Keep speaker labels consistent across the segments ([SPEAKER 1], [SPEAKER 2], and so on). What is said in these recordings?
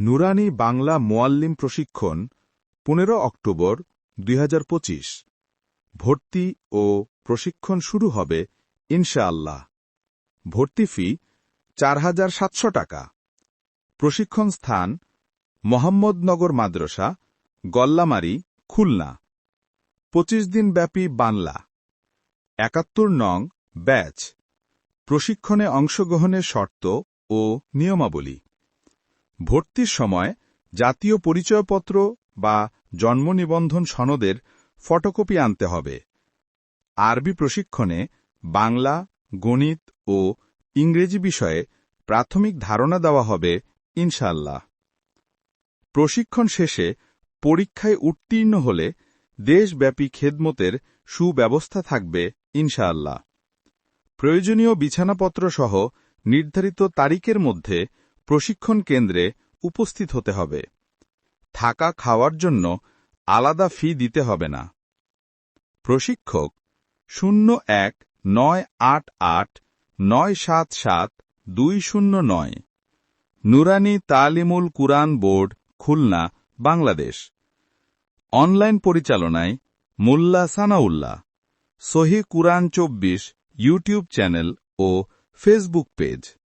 [SPEAKER 1] নুরানি বাংলা মোয়াল্লিম প্রশিক্ষণ, পনেরো অক্টোবর, দুই হাজার পঁচিশ। ভর্তি ও প্রশিক্ষণ শুরু হবে, ইনশাআল্লাহ। ভর্তি ফি চার হাজার সাতশো টাকা। প্রশিক্ষণ স্থান, মোহাম্মদনগর মাদ্রাসা, গল্লামারি, খুলনা। পঁচিশ দিন ব্যাপী বাংলা। একাত্তর নং ব্যাচ। প্রশিক্ষণে অংশগ্রহণের শর্ত ও নিয়মাবলী। ভর্তির সময় জাতীয় পরিচয়পত্র বা জন্ম নিবন্ধন সনদের ফটোকপি আনতে হবে। আরবি প্রশিক্ষণে বাংলা, গণিত ও ইংরেজি বিষয়ে প্রাথমিক ধারণা দেওয়া হবে ইনশাল্লাহ প্রশিক্ষণ শেষে পরীক্ষায় উত্তীর্ণ হলে দেশব্যাপী খেদমতের সুব্যবস্থা থাকবে, ইনশাআল্লাহ। প্রয়োজনীয় বিছানাপত্র সহ নির্ধারিত তারিখের মধ্যে প্রশিক্ষণ কেন্দ্রে উপস্থিত হতে হবে। থাকা খাওয়ার জন্য আলাদা ফি দিতে হবে না। প্রশিক্ষক শূন্য এক নয় আট আট নয় সাত সাত দুই শূন্য নয়। নুরানি তালিমুল কুরআন বোর্ড, খুলনা, বাংলাদেশ। অনলাইন পরিচালনায় মোল্লা সানাউল্লাহ। সহি কুরআন চব্বিশ, ইউটিউব চ্যানেল ও ফেসবুক পেজ।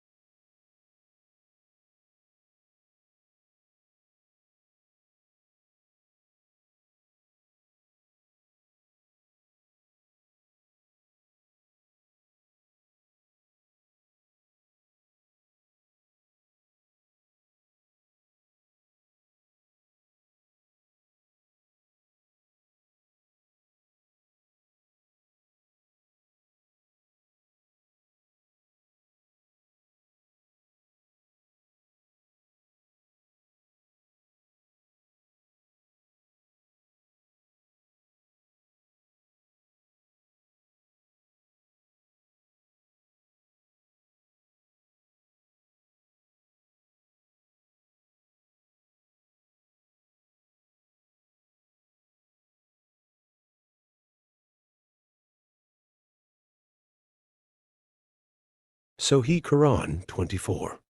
[SPEAKER 2] Sohi Quran 24.